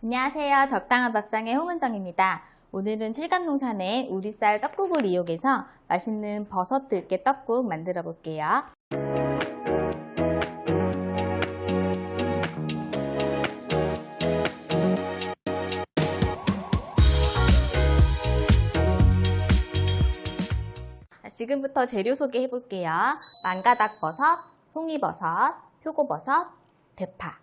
안녕하세요. 적당한 밥상의 홍은정입니다. 오늘은 칠감농산의 우리쌀 떡국을 이용해서 맛있는 버섯 들깨 떡국 만들어 볼게요. 자, 지금부터 재료 소개해 볼게요. 망가닥 버섯, 송이버섯, 표고버섯, 대파,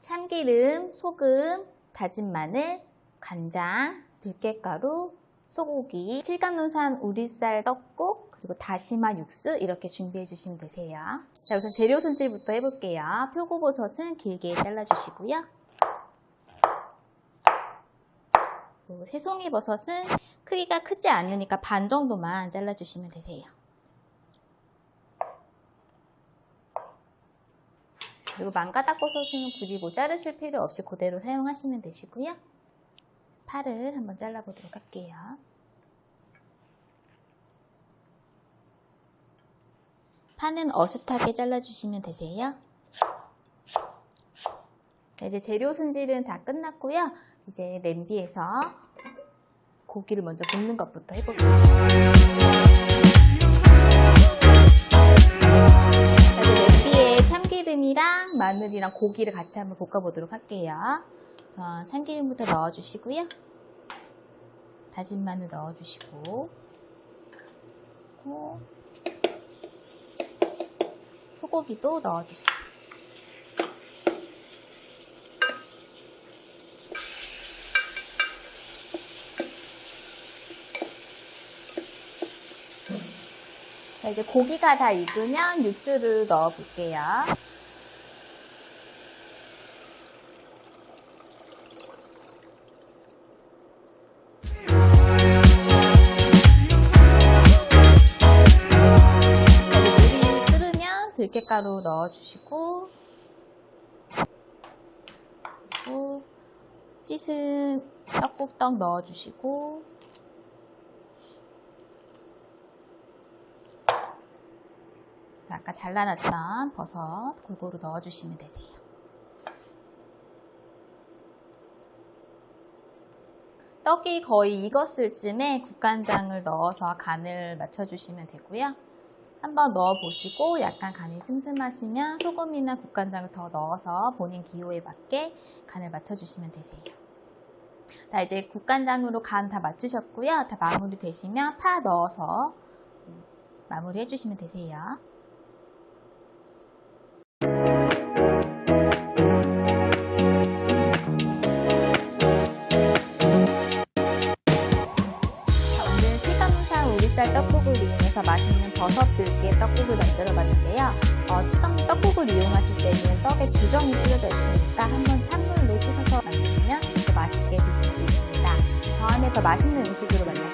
참기름, 소금, 다진 마늘, 간장, 들깨가루, 소고기, 칠감농산 우리쌀 떡국, 그리고 다시마 육수 이렇게 준비해 주시면 되세요. 자, 우선 재료 손질부터 해볼게요. 표고버섯은 길게 잘라주시고요. 새송이 버섯은 크기가 크지 않으니까 반 정도만 잘라주시면 되세요. 그리고 망가닥 버섯은 굳이 뭐 자르실 필요 없이 그대로 사용하시면 되시고요. 파를 한번 잘라보도록 할게요. 파는 어슷하게 잘라주시면 되세요. 자, 이제 재료 손질은 다 끝났고요. 이제 냄비에서 고기를 먼저 볶는 것부터 해볼게요. 고기를 같이 한번 볶아보도록 할게요. 자, 참기름부터 넣어주시고요. 다진 마늘 넣어주시고, 소고기도 넣어주세요. 자, 이제 고기가 다 익으면 육수를 넣어 볼게요. 들깨가루 넣어주시고, 그리고 씻은 떡국떡 넣어주시고, 자, 아까 잘라놨던 버섯 골고루 넣어주시면 되세요. 떡이 거의 익었을 쯤에 국간장을 넣어서 간을 맞춰주시면 되고요. 한번 넣어보시고 약간 간이 슴슴하시면 소금이나 국간장을 더 넣어서 본인 기호에 맞게 간을 맞춰주시면 되세요. 자, 이제 국간장으로 간 다 맞추셨고요. 다 마무리 되시면 파 넣어서 마무리 해주시면 되세요. 칠감산 우리쌀 떡국을 이용해서 맛있는 버섯 들깨 떡국을 만들어 봤는데요. 어, 칠감 떡국을 이용하실 때는 떡에 주정이 뿌려져 있으니까 한번 찬물로 씻어서 만드시면 더 맛있게 드실 수 있습니다. 다음에 더 맛있는 음식으로 만들